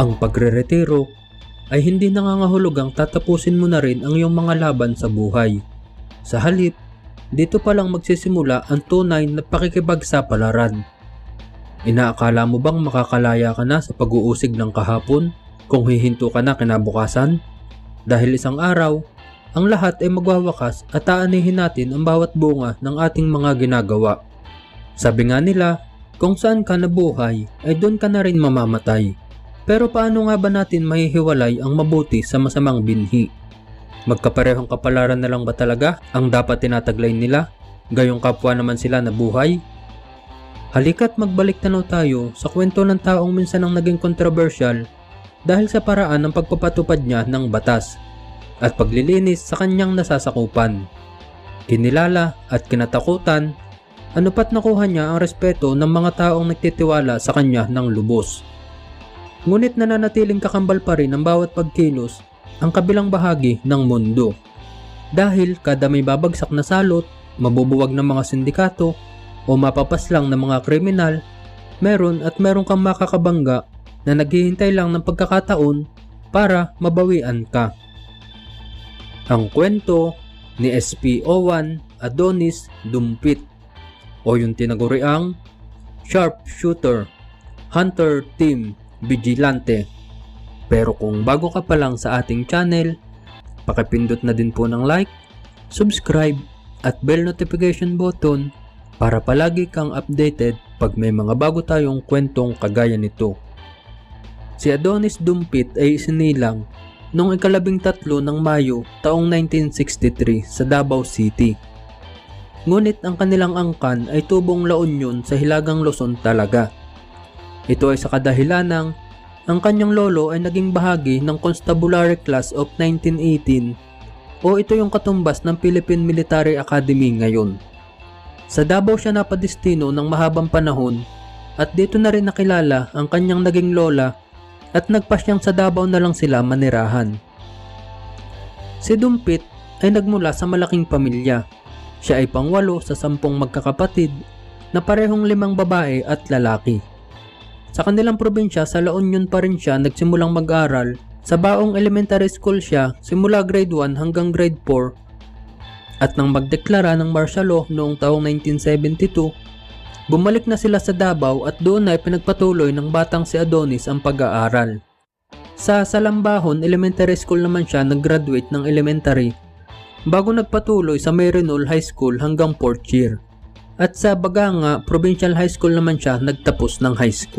Ang pagre-retiro ay hindi nangangahulugang tatapusin mo na rin ang iyong mga laban sa buhay. Sa halip, dito pa lang magsisimula ang tunay na pakikipagsapalaran. Inaakala mo bang makakalaya ka na sa pag-uusig ng kahapon kung hihinto ka na kinabukasan? Dahil isang araw, ang lahat ay magwawakas at aanihin natin ang bawat bunga ng ating mga ginagawa. Sabi nga nila, kung saan ka nabuhay ay doon ka na rin mamamatay. Pero paano nga ba natin mahihiwalay ang mabuti sa masamang binhi? Magkaparehong kapalaran na lang ba talaga ang dapat tinataglay nila? Gayong kapwa naman sila na buhay? Halika't magbalik tanaw tayo sa kwento ng taong minsan ang naging kontrobersyal dahil sa paraan ng pagpapatupad niya ng batas at paglilinis sa kanyang nasasakupan. Kinilala at kinatakutan, ano pat nakuha niya ang respeto ng mga taong nagtitiwala sa kanya ng lubos. Ngunit nananatiling kakambal pa rin ang bawat pagkilos ang kabilang bahagi ng mundo. Dahil kada may babagsak na salot, mabubuwag ng mga sindikato, o mapapaslang ng mga kriminal, meron at meron kang makakabangga na naghihintay lang ng pagkakataon para mabawian ka. Ang kwento ni SPO1 Adonis Dumpit o yung tinaguriang Sharpshooter Hunter Team Vigilante. Pero kung bago ka pa lang sa ating channel, pakipindot na din po ng like, subscribe at bell notification button para palagi kang updated pag may mga bago tayong kwentong kagaya nito. Si Adonis Dumpit ay isinilang noong ikalabing tatlo ng Mayo taong 1963 sa Davao City. Ngunit ang kanilang angkan ay tubong La Union sa Hilagang Luzon talaga. Ito ay sa kadahilanang ang kanyang lolo ay naging bahagi ng Constabulary Class of 1918 o ito yung katumbas ng Philippine Military Academy ngayon. Sa Davao siya napadestino ng mahabang panahon at dito na rin nakilala ang kanyang naging lola at nagpasyang sa Davao na lang sila manirahan. Si Dumpit ay nagmula sa malaking pamilya. Siya ay pangwalo sa sampung magkakapatid na parehong limang babae at lalaki. Sa kanilang probinsya sa La Union pa rin siya nagsimulang mag-aral. Sa baong elementary school siya simula grade 1 hanggang grade 4 at nang magdeklara ng martial law noong taong 1972, bumalik na sila sa Davao at doon ay pinagpatuloy ng batang si Adonis ang pag-aaral. Sa Salambahon Elementary School naman siya nag-graduate ng elementary bago nagpatuloy sa Marinol High School hanggang 4th year. At sa Baganga Provincial High School naman siya nagtapos ng high school.